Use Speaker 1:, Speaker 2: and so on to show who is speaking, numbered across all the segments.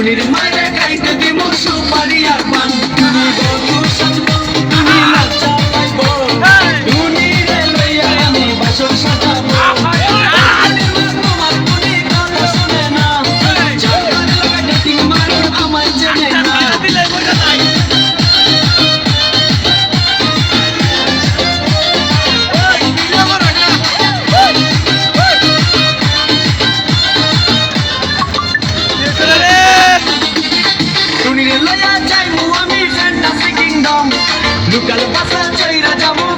Speaker 1: United Mike. লুকাল বাসা চাইরা যাব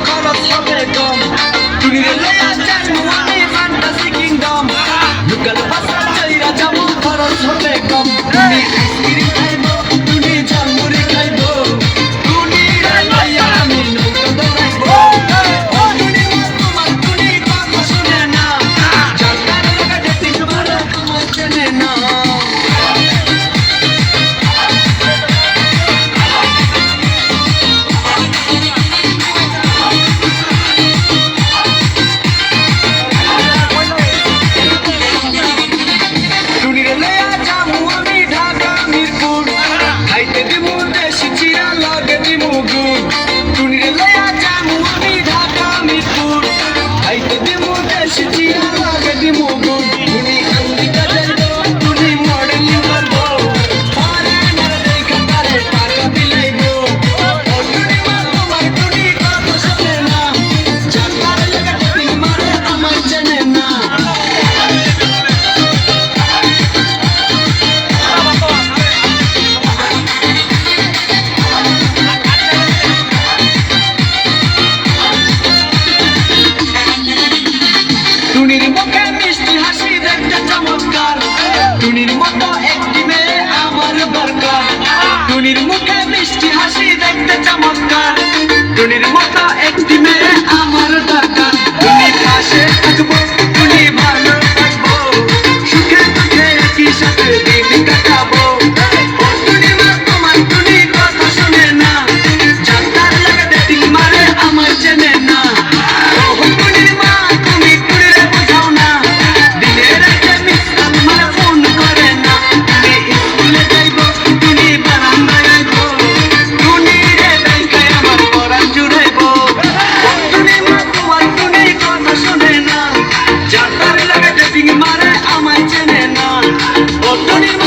Speaker 1: it in my Oh,